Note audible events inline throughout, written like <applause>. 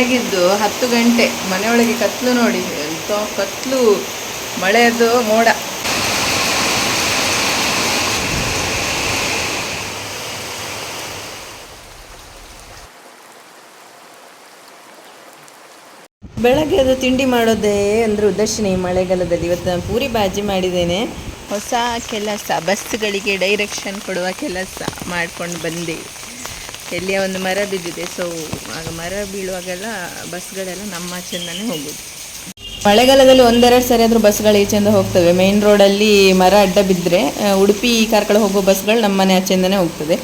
ಆಗಿದ್ದು ಹತ್ತು ಗಂಟೆ. ಮನೆಯೊಳಗೆ ಕತ್ಲು ನೋಡಿ ಕತ್ಲು, ಮಳೆಯದು ಮೋಡ. ಬೆಳಗ್ಗೆ ಅದು ತಿಂಡಿ ಮಾಡೋದೇ ಅಂದ್ರೆ ಉದರ್ಶಿನಿ ಮಳೆಗಾಲದಲ್ಲಿ. ಇವತ್ತು ನಾನು ಪೂರಿ ಬಾಜಿ ಮಾಡಿದ್ದೇನೆ. ಹೊಸ ಕೆಲಸ, ಬಸ್ಗಳಿಗೆ ಡೈರೆಕ್ಷನ್ ಕೊಡುವ ಕೆಲಸ ಮಾಡ್ಕೊಂಡು ಬಂದೆ. ಎಲ್ಲಿಯ ಒಂದು ಮರ ಬಿದ್ದಿದೆ. ಸೊ ಆಗ ಮರ ಬೀಳುವಾಗೆಲ್ಲ ಬಸ್ಗಳೆಲ್ಲ ನಮ್ಮ ಆಚೆಯಿಂದನೇ ಹೋಗೋದು. ಮಳೆಗಾಲದಲ್ಲಿ ಒಂದೆರಡು ಸರಿ ಆದರೂ ಬಸ್ಗಳು ಈಚೆಯಿಂದ ಹೋಗ್ತವೆ. ಮೇನ್ ರೋಡಲ್ಲಿ ಮರ ಅಡ್ಡ ಬಿದ್ದರೆ ಉಡುಪಿ ಕಾರ್ಕಳ ಹೋಗೋ ಬಸ್ಗಳು ನಮ್ಮ ಮನೆ ಆಚೆಯಿಂದನೇ ಹೋಗ್ತದೆ.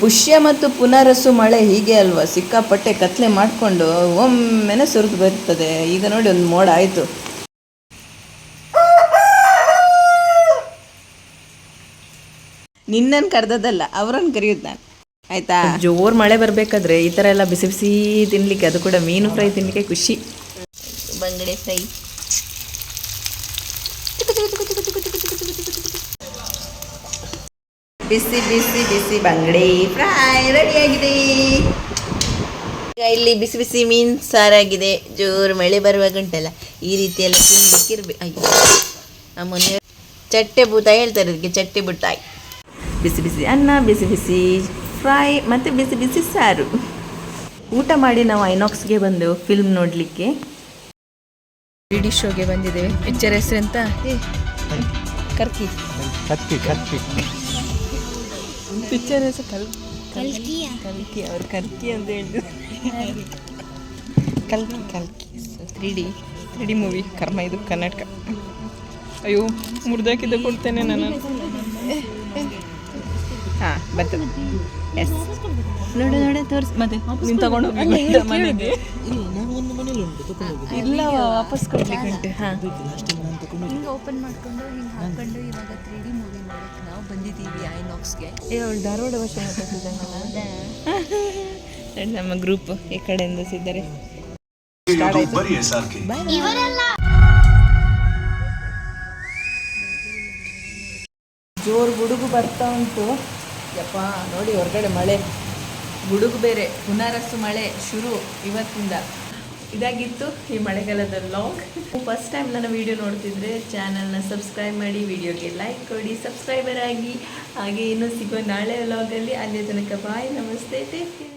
ಪುಷ್ಯ ಮತ್ತು ಪುನರಸು ಮಳೆ ಹೀಗೆ ಅಲ್ವಾ? ಸಿಕ್ಕಾಪಟ್ಟೆ ಕತ್ಲೆ ಮಾಡಿಕೊಂಡು ಒಮ್ಮೆನೆ ಸುರಿದು ಬರ್ತದೆ. ಈಗ ನೋಡಿ ಒಂದು ಮೋಡ ಆಯಿತು. ನಿನ್ನನ್ನು ಕರೆದದ್ದಲ್ಲ ಅವರನ್ನು ಕರೆಯೋದು ನಾನು. ಆಯ್ತಾ? ಜೋರ್ ಮಳೆ ಬರ್ಬೇಕಾದ್ರೆ ಈ ತರ ಎಲ್ಲ ಬಿಸಿ ಬಿಸಿ ತಿನ್ಲಿಕ್ಕೆ ಅದು ಕೂಡ ಮೀನು ಫ್ರೈ ತಿನ್ಲಿಕ್ಕೆ ಖುಷಿ. ಬಂಗಡೆ ಫ್ರೈ. ಬಿಸಿ ಬಿಸಿ ಬಿಸಿ ಬಂಗಡೆ ಫ್ರೈ ರೆಡಿಯಾಗಿದೆ. ಈಗ ಇಲ್ಲಿ ಬಿಸಿ ಬಿಸಿ ಮೀನು ಸಾರಾಗಿದೆ. ಜೋರು ಮಳೆ ಬರುವಾಗ ಉಂಟಲ್ಲ ಈ ರೀತಿ ಎಲ್ಲ ತಿನ್ಲಿಕ್ಕೆ ಇರ್ಬೇಕು ಅಯ್ಯೋ. ನಮ್ಮ ಮೊನ್ನೆ ಚಟ್ಟೆ ಬೂತಾಯಿ ಹೇಳ್ತಾರೆ ಅದಕ್ಕೆ ಚಟ್ಟೆ ಬುಟ್ಟಾಯಿ ಬಿಸಿ ಬಿಸಿ ಅನ್ನ ಬಿಸಿ ಬಿಸಿ ಫ್ರೈ ಮತ್ತು ಬಿಸಿ ಬಿಸಿ ಸಾರು. ಊಟ ಮಾಡಿ ನಾವು ಐನಾಕ್ಸ್ಗೆ ಬಂದೆವು ಫಿಲ್ಮ್ ನೋಡಲಿಕ್ಕೆ. ಡಿ ಶೋಗೆ ಬಂದಿದ್ದೇವೆ. ಪಿಕ್ಚರ್ ಹೆಸರು ಅಂತ ಕರ್ಕಿ. ಕತ್ತಿ ಕತ್ತಿ ಪಿಕ್ಚರ್ ಹೆಸರು ಕಲ್ ಕಲ್ಕಿ. ಅವ್ರು ಕಲ್ಕಿ ಅಂತ ಹೇಳಿದ್ರು ಕಲ್ಕಿ ಕಲ್ಕಿ. Three D three D movie ಕರ್ಮ ಇದು ಕರ್ನಾಟಕ. ಅಯ್ಯೋ ಮುರಿದಾಕಿದ್ದ ಕೊಡ್ತೇನೆ ನಾನು ಹಾಂ ಬರ್ತದೆ ಎಸ್ ನೋಡು ನೋಡಿ ತೋರಿಸ್. ಮತ್ತೆ ನೀನು ತಗೊಂಡು ಹೋಗಿ ಮತ್ತೆ ಮನೆಗೆ. ಇಲ್ಲ ವಾಪಸ್ ಕೊಡ್ಲಿಕ್ಕೆ ಉಂಟು ಹಾಂ. ಹಿಂಗೆ. ಓಪನ್ ಮಾಡ್ಕೊಂಡು ಹಿಂಗೆ ಹಾಕೊಂಡು ಇವಾಗ ತ್ರೀ ಡಿ ಮೂವಿ ನೋಡಕ್ಕೆ ನಾವು ಬಂದಿದ್ದೀವಿ ಐನಾಕ್ಸ್ಗೆ ಏ ಅವಳು ಧಾರವಾಡ ಭಾಷೆ ಮಾತಾಡ್ತಿದ್ದಾನಲ್ಲ. <laughs> ನಮ್ಮ ಗ್ರೂಪ್ ಈ ಕಡೆಯಿಂದ ಸಿದ್ದಾರೆ ಜೋರ್ ಹುಡುಗು ಜೋರು ಗುಡುಗು ಬರ್ತಾ ಉಂಟು. ಯಪ್ಪ, ನೋಡಿ ಹೊರಗಡೆ ಮಳೆ. ಗುಡುಗು ಬೇರೆ ಪುನರಸ್ಸು ಮಳೆ ಶುರು ಇವತ್ತಿಂದ. ಇದಾಗಿತ್ತು ಈ ಮಳೆಗಾಲದ ಲಾಗ್ ಫಸ್ಟ್ ಟೈಮ್ ನನ್ನ ವಿಡಿಯೋ ನೋಡ್ತಿದ್ರೆ ಚಾನಲ್ನ ಸಬ್ಸ್ಕ್ರೈಬ್ ಮಾಡಿ ವಿಡಿಯೋಗೆ ಲೈಕ್ ಕೊಡಿ ಸಬ್ಸ್ಕ್ರೈಬರ್ ಆಗಿ. ಹಾಗೆ ಇನ್ನೂ ಸಿಗೋ ನಾಳೆ ಲಾಗಲ್ಲಿ ಅಲ್ಲಿ ತನಕ ಬಾಯ್ ನಮಸ್ತೆ ಟೇಕ್ ಕೇರ್